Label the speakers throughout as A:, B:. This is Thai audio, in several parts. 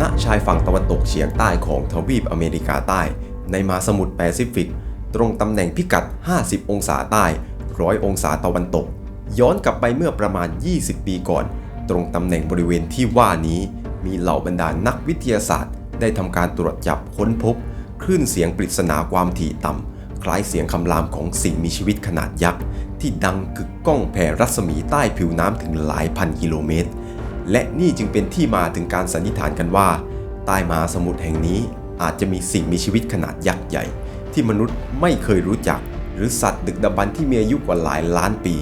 A: ณชายฝั่งตะวันตกเฉียงใต้ของทวีปอเมริกาใต้ ในมหาสมุทรแปซิฟิก ตรงตำแหน่งพิกัด 50 องศาใต้100องศาตะวันตก ย้อนกลับไปเมื่อประมาณ 20 ปีก่อน ตรงตำแหน่งบริเวณที่ว่านี้ มีเหล่าบรรดานักวิทยาศาสตร์ ได้ทำการตรวจจับค้นพบคลื่นเสียงปริศนาความถี่ต่ำ คล้ายเสียงคำรามของสิ่งมีชีวิตขนาดยักษ์ ที่ดังกึกก้องแผ่รัศมีใต้ผิวน้ำถึงหลายพันกิโลเมตร และนี่จึงเป็นที่มาถึงการสันนิษฐานกันว่า ใต้มหาสมุทรแห่งนี้อาจจะมีสิ่งมีชีวิตขนาดยักษ์ใหญ่ ที่มนุษย์ไม่เคยรู้จัก หรือสัตว์ดึกดำบรรที่มีอายุกว่าหลายล้านปี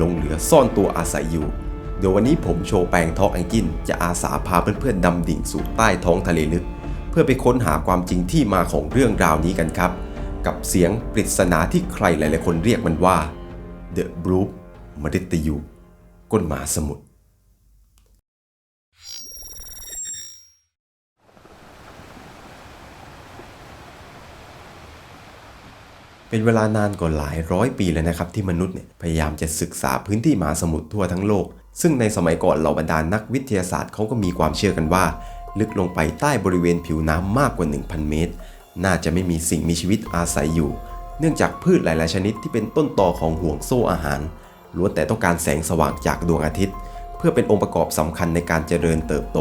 A: ลงเหลือซ่อนตัวอาศัยอยู่ เดี๋ยววันนี้ผมโชว์แปลงทอกแองกินจะอาสาพาเพื่อนๆดำดิ่งสู่ใต้ท้องทะเลลึก เพื่อไปค้นหาความจริงที่มาของเรื่องราวนี้กันครับ กับเสียงปริศนาที่ใครหลายๆคนเรียกมันว่า The Brook มฤตยูก้นหมาสมุทร เป็นเวลานานกว่าหลายร้อยปีแล้วนะครับที่มนุษย์เนี่ยพยายามจะศึกษาพื้นที่มหาสมุทรทั่วทั้งโลก ซึ่งในสมัยก่อนเหล่าบรรดานักวิทยาศาสตร์เขาก็มีความเชื่อกันว่า ลึกลงไปใต้บริเวณผิวน้ำมากกว่า 1,000 เมตร น่าจะไม่มีสิ่งมีชีวิตอาศัยอยู่ เนื่องจากพืชหลาย ๆ ชนิดที่เป็นต้นตอของห่วงโซ่อาหารล้วนแต่ต้องการแสงสว่างจากดวงอาทิตย์ เพื่อเป็นองค์ประกอบสำคัญในการเจริญเติบโต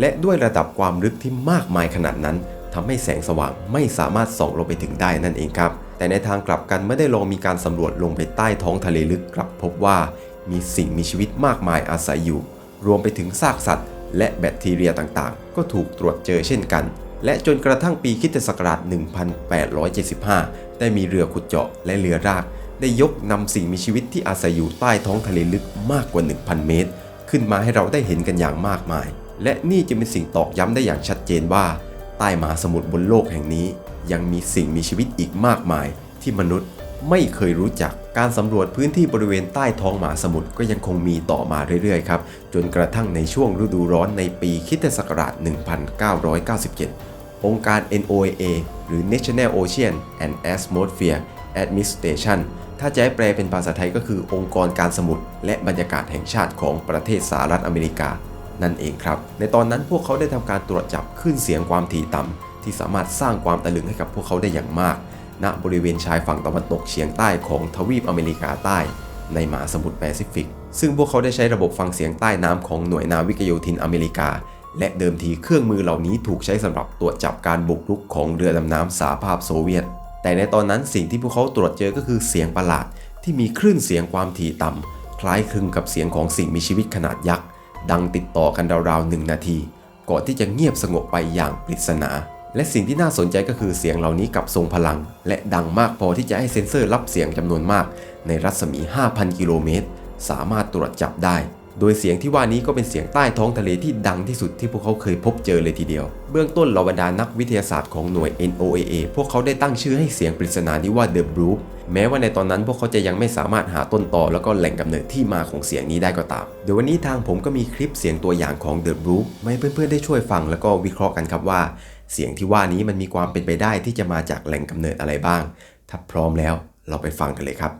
A: และด้วยระดับความลึกที่มากมายขนาดนั้นทำให้แสงสว่างไม่สามารถส่องลงไปถึงได้นั่นเองครับ แต่ในทางกลับกันเมื่อได้ลองมีการสำรวจลงไปใต้ท้องทะเลลึกกลับพบว่ามีสิ่งมีชีวิตมากมายอาศัยอยู่ รวมไปถึงซากสัตว์ และแบคทีเรียต่างๆ ก็ถูกตรวจเจอเช่นกัน และจนกระทั่งปีคิศักราช 1875 ได้มีเรือขุดเจาะและเรือราก ได้ยกนำสิ่งมีชีวิตที่อาศัยอยู่ใต้ท้องทะเลลึกมากกว่า 1,000 เมตร ขึ้นมาให้เราได้เห็นกันอย่างมากมาย และนี่จะเป็นสิ่งตอกย้ำได้อย่างชัดเจนว่า ใต้มหาสมุทรบนโลกแห่งนี้ ยังมีสิ่งมีชีวิตอีกมากมาย ที่มนุษย์ไม่เคยรู้จักการสำรวจพื้นที่บริเวณใต้ท้องมหาสมุทรก็ยังคงมีต่อมาเรื่อยๆครับ จนกระทั่งในช่วงฤดูร้อนในปีคริสตศักราช 1997 องค์การ NOAA หรือ National Ocean and Atmosphere Administration ถ้าจะให้แปลเป็นภาษาไทยก็คือองค์กรการสมุทรและบรรยากาศแห่งชาติของประเทศสหรัฐอเมริกา นั่นเองครับ ในตอนนั้นพวกเขาได้ทำการตรวจจับคลื่นเสียงความถี่ต่ำที่สามารถสร้างความตะลึงให้กับพวกเขาได้อย่างมาก ณบริเวณชายฝั่งตะวันตกเฉียงใต้ของทวีปอเมริกาใต้ในมหาสมุทรแปซิฟิก ซึ่งพวกเขาได้ใช้ระบบฟังเสียงใต้น้ำของหน่วยนาวิกโยธินอเมริกา และเดิมทีเครื่องมือเหล่านี้ถูกใช้สำหรับตรวจจับการบุกรุกของเรือดำน้ำสหภาพโซเวียต แต่ในตอนนั้นสิ่งที่พวกเขาตรวจเจอก็คือเสียงประหลาด ที่มีคลื่นเสียงความถี่ต่ำคล้ายคลึงกับเสียงของสิ่งมีชีวิตขนาดยักษ์ดังติดต่อกันราวๆหนึ่งนาที ก่อนที่จะเงียบสงบไปอย่างปริศนา และสิ่งที่น่าสนใจก็คือเสียงเหล่านี้กับทรงพลัง และดังมากพอที่จะให้เซ็นเซอร์รับเสียงจำนวนมาก ในรัศมี 5,000 กิโลเมตร สามารถตรวจจับได้ โดยเสียงที่ว่านี้ก็เป็นเสียงใต้ท้องทะเลที่ดังที่สุดที่พวกเขาเคยพบเจอเลยทีเดียว เบื้องต้นเหล่าบรรดานักวิทยาศาสตร์ของหน่วย NOAA พวกเขาได้ตั้งชื่อให้เสียงปริศนานี้ว่า The Brook แม้ว่าในตอนนั้นพวกเขาจะยังไม่สามารถหาต้นตอแล้วก็แหล่งกำเนิดที่มาของเสียงนี้ได้ก็ตาม เดี๋ยววันนี้ทางผมก็มีคลิปเสียงตัวอย่างของ The Brook มาให้เพื่อนๆได้ช่วยฟังแล้วก็วิเคราะห์กันครับว่า เสียงที่ว่านี้มันมีความเป็นไปได้ที่จะมาจากแหล่งกำเนิดอะไรบ้าง ถ้าพร้อมแล้วเราไปฟังกันเลยครับ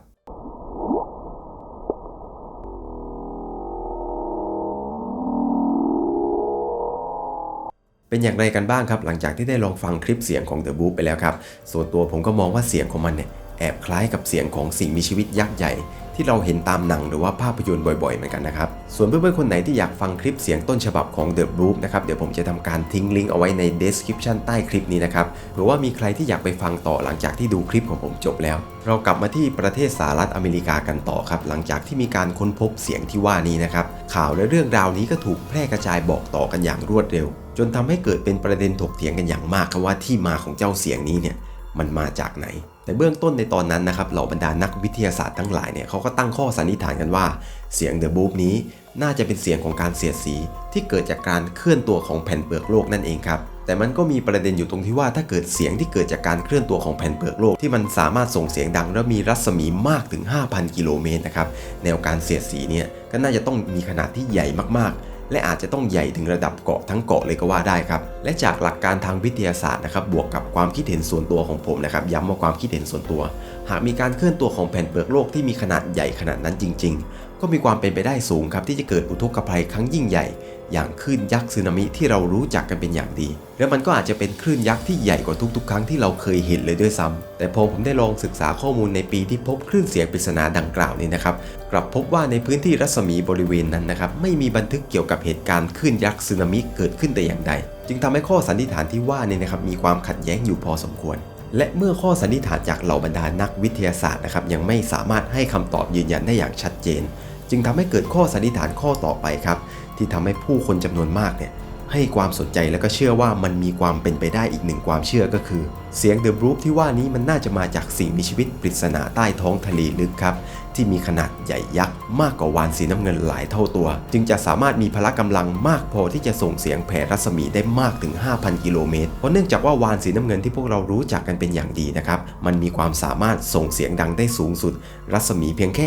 A: เป็นอย่างไรกันบ้างครับ หลังจากที่ได้ลองฟังคลิปเสียงของ The Boop ไปแล้วครับ ส่วนตัวผมก็มองว่าเสียงของมันเนี่ย แอบคล้ายกับเสียงของสิ่งมีชีวิตยักษ์ใหญ่ ที่เราเห็นตามหนังหรือว่าภาพยนตร์บ่อยๆเหมือนกันนะครับ ส่วนเพื่อนๆคนไหนที่อยากฟังคลิปเสียงต้นฉบับของ The Boop นะครับเดี๋ยวผมจะทำการทิ้งลิงก์เอาไว้ใน description ใต้คลิปนี้นะครับหรือว่ามีใครที่อยากไปฟังต่อหลังจากที่ดูคลิปของผมจบแล้ว เรากลับมาที่ประเทศสหรัฐอเมริกากันต่อครับ หลังจากที่มีการค้นพบเสียงที่ว่านี้นะครับข่าวและเรื่องราวนี้ก็ถูกแพร่กระจายบอกต่อกันอย่างรวดเร็ว จนทำให้เกิดเป็นประเด็นถกเถียงกันอย่างมากครับว่าที่มาของเจ้าเสียงนี้เนี่ยมันมาจากไหน แต่เบื้องต้นในตอนนั้นนะครับเหล่าบรรดานักวิทยาศาสตร์ทั้งหลายเนี่ยเขาก็ตั้งข้อสันนิษฐานกันว่า เสียงเดอะบูฟนี้น่าจะเป็นเสียงของการเสียดสีที่เกิดจากการเคลื่อนตัวของแผ่นเปลือกโลกนั่นเองครับแต่มันก็มีประเด็นอยู่ตรงที่ว่าถ้าเกิดเสียงที่เกิดจากการเคลื่อนตัวของแผ่นเปลือกโลกที่มันสามารถส่งเสียงดัง และมีรัศมีมากถึง 5,000 กิโลเมตรนะครับแนวการเสียดสีเนี่ยก็น่าจะต้องมีขนาดที่ใหญ่มากๆ และอาจจะต้องใหญ่ถึงระดับเกาะทั้งเกาะเลยก็ว่าได้ครับ และจากหลักการทางวิทยาศาสตร์นะครับบวกกับความคิดเห็นส่วนตัวของผมนะครับย้ำว่าความคิดเห็นส่วนตัว หากมีการเคลื่อนตัวของแผ่นเปลือกโลกที่มีขนาดใหญ่ขนาดนั้นจริง ๆ ก็มีความเป็นไปได้สูงครับที่จะเกิดอุทกภัยครั้งยิ่งใหญ่ อย่างคลื่นยักษ์สึนามิที่เรารู้จักกันเป็นอย่างดี และมันก็อาจจะเป็นคลื่นยักษ์ที่ใหญ่กว่าทุกๆ ครั้งที่เราเคยเห็นเลยด้วยซ้ำแต่พอผมได้ลองศึกษาข้อมูลในปีที่พบคลื่นเสียงปริศนาดังกล่าวนี้นะครับกลับพบว่าในพื้นที่รัศมีบริเวณนั้นนะครับไม่มีบันทึกเกี่ยวกับเหตุการณ์คลื่นยักษ์สึนามิเกิดขึ้นแต่อย่างใด จึงทำให้ข้อสันนิษฐานที่ว่านี่นะครับมีความขัดแย้งอยู่พอสมควรและเมื่อข้อสันนิษฐานจากเหล่าบรรดานักวิทยาศาสตร์นะครับยังไม่สามารถให้คำตอบยืนยันได้อย่างชัดเจน จึงทำให้เกิดข้อสันนิษฐานข้อต่อไปครับ ที่ทำให้ผู้คนจำนวนมากเนี่ยให้ความสนใจและก็เชื่อว่ามันมีความเป็นไปได้อีกหนึ่งความเชื่อก็คือ เสียงเดอะบรูฟที่ว่านี้มันน่าจะมาจากสิ่งมีชีวิตปริศนาใต้ท้องทะเลลึกครับ ที่มีขนาดใหญ่ยักษ์มากกว่าวานสีน้ำเงินหลายเท่าตัว จึงจะสามารถมีพละกำลังมากพอที่จะส่งเสียงแผ่รัศมีได้มากถึง 5,000 กิโลเมตร เพราะเนื่องจากว่าวานสีน้ำเงินที่พวกเรารู้จักกันเป็นอย่างดีนะครับ มันมีความสามารถส่งเสียงดังได้สูงสุด รัศมีเพียงแค่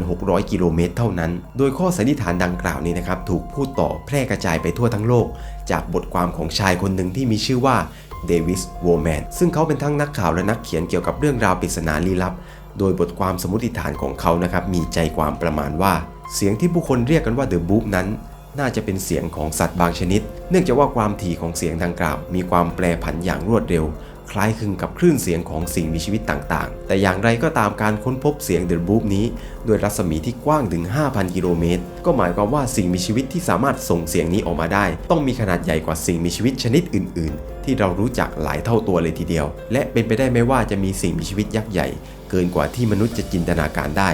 A: 1,600 กิโลเมตรเท่านั้น โดยข้อสันนิษฐานดังกล่าวนี้นะครับถูกพูดต่อแพร่กระจายไปทั่วทั้งโลก จากบทความของชายคนหนึ่งที่มีชื่อว่าเดวิสโวแมนซึ่งเขาเป็นทั้งนักข่าวและนักเขียนเกี่ยวกับเรื่องราวปริศนาลี้ลับ โดยบทความสมมติฐานของเขานะครับมีใจความประมาณว่า เสียงที่ผู้คนเรียกกันว่าเดอะบูฟนั้น น่าจะเป็นเสียงของสัตว์บางชนิด เนื่องจากว่าความถี่ของเสียงดังกล่าวมีความแปรผันอย่างรวดเร็ว คล้ายคลึงกับคลื่นเสียงของสิ่งมีชีวิตต่างๆ แต่อย่างไรก็ตามการค้นพบเสียงเดอะบูฟนี้ด้วยรัศมีที่กว้างถึง 5,000 กิโลเมตร ก็หมายความว่าสิ่งมีชีวิตที่สามารถส่งเสียงนี้ออกมาได้ ต้องมีขนาดใหญ่กว่าสิ่งมีชีวิตชนิดอื่น ๆ ที่เรารู้จักหลายเท่าตัวเลยทีเดียว และเป็นไปได้ไหมว่าจะมีสิ่งมีชีวิตยักษ์ใหญ่เกินกว่าที่มนุษย์จะจินตนาการได้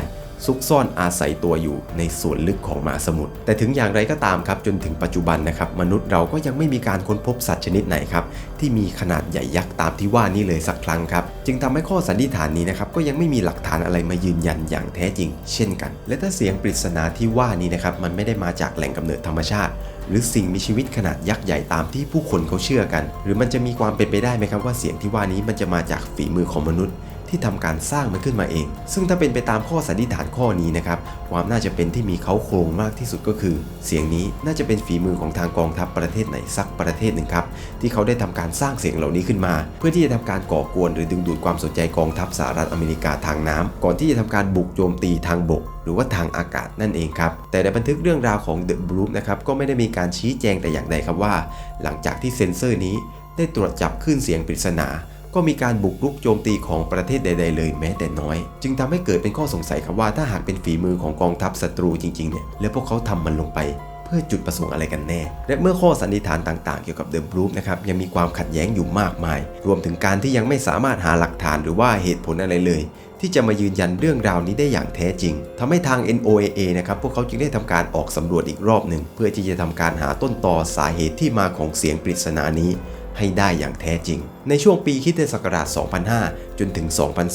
A: ซุกซ่อนอาศัยตัวอยู่ในส่วนลึกของมหาสมุทรแต่ถึงอย่างไรก็ตามครับจนถึงปัจจุบันนะครับมนุษย์เราก็ยังไม่มีการค้นพบสัตว์ชนิดไหนครับที่มีขนาดใหญ่ยักษ์ตามที่ว่านี้เลยสักครั้งครับจึงทำให้ข้อสันนิษฐานนี้นะครับก็ยังไม่มีหลักฐานอะไรมายืนยันอย่างแท้จริง เช่นกัน และถ้าเสียงปริศนาที่ว่านี้นะครับมันไม่ได้มาจากแหล่งกำเนิดธรรมชาติหรือสิ่งมีชีวิตขนาดยักษ์ใหญ่ตามที่ผู้คนเขาเชื่อกัน หรือมันจะมีความเป็นไปได้ไหมครับว่าเสียงที่ว่านี้มันจะมาจากฝีมือของมนุษย์ ที่ทำการสร้างมันขึ้นมาเอง ซึ่งถ้าเป็นไปตามข้อสันนิษฐานข้อนี้นะครับ ความน่าจะเป็นที่มีเขาโครงมากที่สุดก็คือ เสียงนี้น่าจะเป็นฝีมือของทางกองทัพประเทศไหนสักประเทศหนึ่งครับที่เขาได้ทำการสร้างเสียงเหล่านี้ขึ้นมา เพื่อที่จะทำการก่อกวนหรือดึงดูดความสนใจกองทัพสหรัฐอเมริกาทางน้ำก่อนที่จะทำการบุกโจมตีทางบก หรือว่าทางอากาศนั่นเองครับแต่ในบันทึกเรื่องราวของ The b r o o p นะครับก็ไม่ได้มีการชี้แจงแต่อย่างใดครับว่า หลังจากที่เซ็นเซอร์นี้ได้ตรวจจับคลื่นเสียงปริศนา ก็มีการบุกรุกโจมตีของประเทศใด ๆ เลยแม้แต่น้อย จึงทำให้เกิดเป็นข้อสงสัยครับว่าถ้าหากเป็นฝีมือของกองทัพศัตรูจริงๆเนี่ยแล้วพวกเขาทำมันลงไป เพื่อจุดประสงค์อะไรกันแน่ และเมื่อข้อสันนิษฐานต่างๆ เกี่ยวกับเดอะบรูฟนะครับยังมีความขัดแย้งอยู่มากมาย รวมถึงการที่ยังไม่สามารถหาหลักฐานหรือว่าเหตุผลอะไรเลยที่จะมายืนยันเรื่องราวนี้ได้อย่างแท้จริงทำให้ทาง NOAA นะครับ พวกเขาจึงได้ทำการออกสำรวจอีกรอบหนึ่ง เพื่อที่จะทำการหาต้นตอสาเหตุที่มาของเสียงปริศนานี้ ให้ได้อย่างแท้จริง ในช่วงปีคริสตศักราช 2005 จนถึง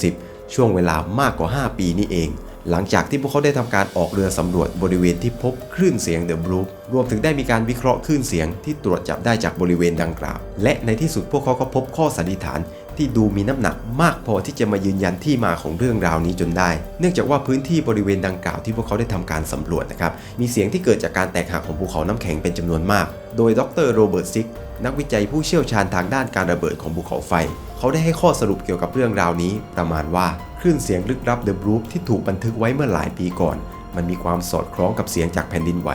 A: 2010 ช่วงเวลามากกว่า 5 ปีนี้เอง หลังจากที่พวกเขาได้ทำการออกเรือสำรวจบริเวณที่พบคลื่นเสียงเดอะบรูรวมถึงได้มีการวิเคราะห์คลื่นเสียงที่ตรวจจับได้จากบริเวณดังกล่าว และในที่สุดพวกเขาก็พบข้อสันนิษฐานที่ดูมีน้ำหนักมากพอที่จะมายืนยันที่มาของเรื่องราวนี้จนได้ เนื่องจากว่าพื้นที่บริเวณดังกล่าวที่พวกเขาได้ทำการสำรวจนะครับ มีเสียงที่เกิดจากการแตกหักของภูเขาน้ำแข็งเป็นจำนวนมาก โดยดรโรเบิร์ตซิก นักวิจัยผู้เชี่ยวชาญทางด้านการระเบิดของภูเขาไฟ เขาได้ให้ข้อสรุปเกี่ยวกับเรื่องราวนี้ ประมาณว่าคลื่นเสียงลึกลับเดอะบรูฟที่ถูกบันทึกไว้เมื่อหลายปีก่อน มันมีความสอดคล้องกับเสียงจากแผ่นดินไหว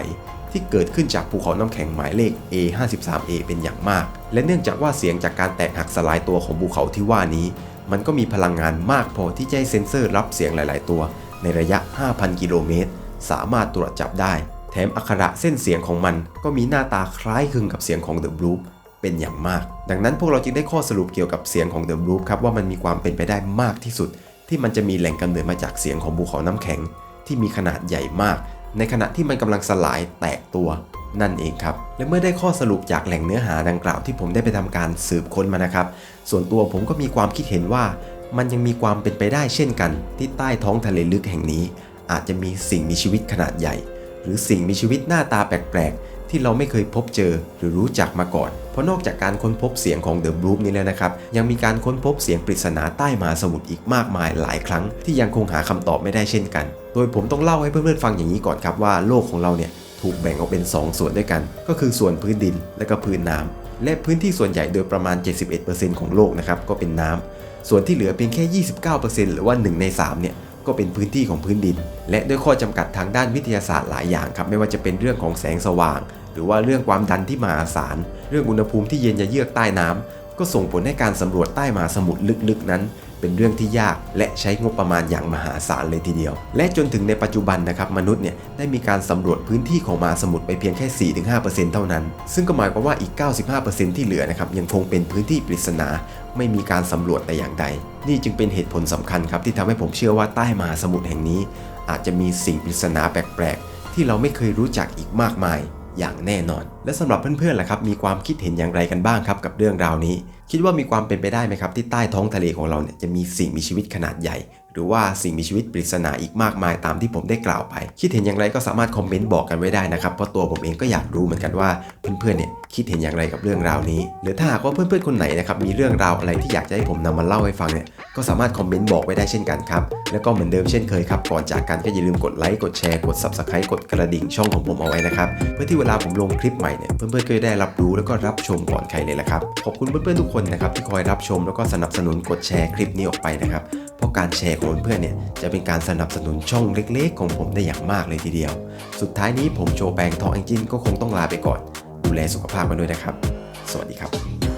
A: ที่เกิดขึ้นจากภูเขาน้ำแข็งหมายเลข A53A เป็นอย่างมาก และเนื่องจากว่าเสียงจากการแตกหักสลายตัวของภูเขาที่ว่านี้ มันก็มีพลังงานมากพอที่จะให้เซ็นเซอร์รับเสียงหลาย ๆ ตัว ในระยะ 5,000 กิโลเมตรสามารถตรวจจับได้ แถมอักขระเส้นเสียงของมันก็มีหน้าตาคล้ายคลึงกับเสียงของ The Blue เป็นอย่างมาก ดังนั้นพวกเราจึงได้ข้อสรุปเกี่ยวกับเสียงของ The Blue ครับว่ามันมีความเป็นไปได้มากที่สุด ที่มันจะมีแหล่งกำเนิดมาจากเสียงของภูเขาน้ำแข็ง ที่มีขนาดใหญ่มาก ในขณะที่มันกำลังสลายแตกตัวนั่นเองครับ และเมื่อได้ข้อสรุปจากแหล่งเนื้อหาดังกล่าวที่ผมได้ไปทำการสืบค้นมานะครับ ส่วนตัวผมก็มีความคิดเห็นว่า มันยังมีความเป็นไปได้เช่นกัน ที่ใต้ท้องทะเลลึกแห่งนี้ อาจจะมีสิ่งมีชีวิตขนาดใหญ่ หรือสิ่งมีชีวิตหน้าตาแปลกๆ ที่เราไม่เคยพบเจอหรือรู้จักมาก่อน เพราะนอกจากการค้นพบเสียงของเดอะบลูฟนี้แล้วนะครับ ยังมีการค้นพบเสียงปริศนาใต้มหาสมุทรอีกมากมายหลายครั้ง ที่ยังคงหาคำตอบไม่ได้เช่นกัน โดยผมต้องเล่าให้เพื่อนๆฟังอย่างนี้ก่อนครับว่าโลกของเราเนี่ยถูกแบ่งออกเป็น 2 ส่วนด้วยกัน ก็คือส่วนพื้นดินและก็พื้นน้ำและพื้นที่ส่วนใหญ่โดยประมาณ 71%ของโลกนะครับก็เป็นน้ำส่วนที่เหลือเพียงแค่ 29%หรือว่า 1 ใน3เนี่ย ก็เป็นพื้นที่ของพื้นดิน และด้วยข้อจำกัดทางด้านวิทยาศาสตร์หลายอย่างครับไม่ว่าจะเป็นเรื่องของแสงสว่าง หรือว่าเรื่องความดันที่มหาศาล เรื่องอุณหภูมิที่เย็นยะเยือกใต้น้ำ ก็ส่งผลให้การสำรวจใต้มหาสมุทรลึกๆนั้น เป็นเรื่องที่ยากและใช้งบประมาณอย่างมหาศาลเลยทีเดียว และจนถึงในปัจจุบันนะครับมนุษย์เนี่ยได้มีการสำรวจพื้นที่ของมหาสมุทรไปเพียงแค่ 4-5%เท่านั้น ซึ่งก็หมายความว่าอีก 95%ที่เหลือนะครับยังคงเป็นพื้นที่ปริศนา ไม่มีการสำรวจแต่อย่างใด นี่จึงเป็นเหตุผลสำคัญครับที่ทำให้ผมเชื่อว่าใต้มหาสมุทรแห่งนี้ อาจจะมีสิ่งปริศนาแปลกๆที่เราไม่เคยรู้จักอีกมากมาย อย่างแน่นอน และสำหรับเพื่อนๆล่ะครับมีความคิดเห็นอย่างไรกันบ้างครับกับเรื่องราวนี้ คิดว่ามีความเป็นไปได้ไหมครับที่ใต้ท้องทะเลของเราเนี่ยจะมีสิ่งมีชีวิตขนาดใหญ่ หรือว่าสิ่งมีชีวิตปริศนาอีกมากมายตามที่ผมได้กล่าวไป คิดเห็นอย่างไรก็สามารถคอมเมนต์บอกกันไว้ได้นะครับ เพราะตัวผมเองก็อยากรู้เหมือนกันว่าเพื่อนๆเนี่ยคิดเห็นอย่างไรกับเรื่องราวนี้ หรือถ้าหากว่าเพื่อนๆคนไหนนะครับมีเรื่องราวอะไรที่อยากจะให้ผมนำมาเล่าให้ฟังเนี่ยก็สามารถคอมเมนต์บอกไว้ได้เช่นกันครับ แล้วก็เหมือนเดิมเช่นเคยครับ ก่อนจากกันก็อย่าลืมกดไลค์กดแชร์กด subscribe กดกระดิ่งช่องของผมเอาไว้นะครับเพื่อที่เวลาผมลงคลิปใหม่เนี่ยเพื่อนๆก็จะได้รับรู้แล้วก็รับชมก่อนใครเลยละครับขอบคุณเพื่อนๆทุกคนนะครับที่คอยรับชมแล้วก็สนับสนุนกดแชร์คลิปนี้ออกไปนะครับ เพราะการแชร์ของเพื่อนเนี่ยจะเป็นการสนับสนุนช่องเล็กๆ ของผมได้อย่างมากเลยทีเดียว สุดท้ายนี้ผมโชว์แปลงทองแองจินก็คงต้องลาไปก่อน ดูแลสุขภาพกันด้วยนะครับ สวัสดีครับ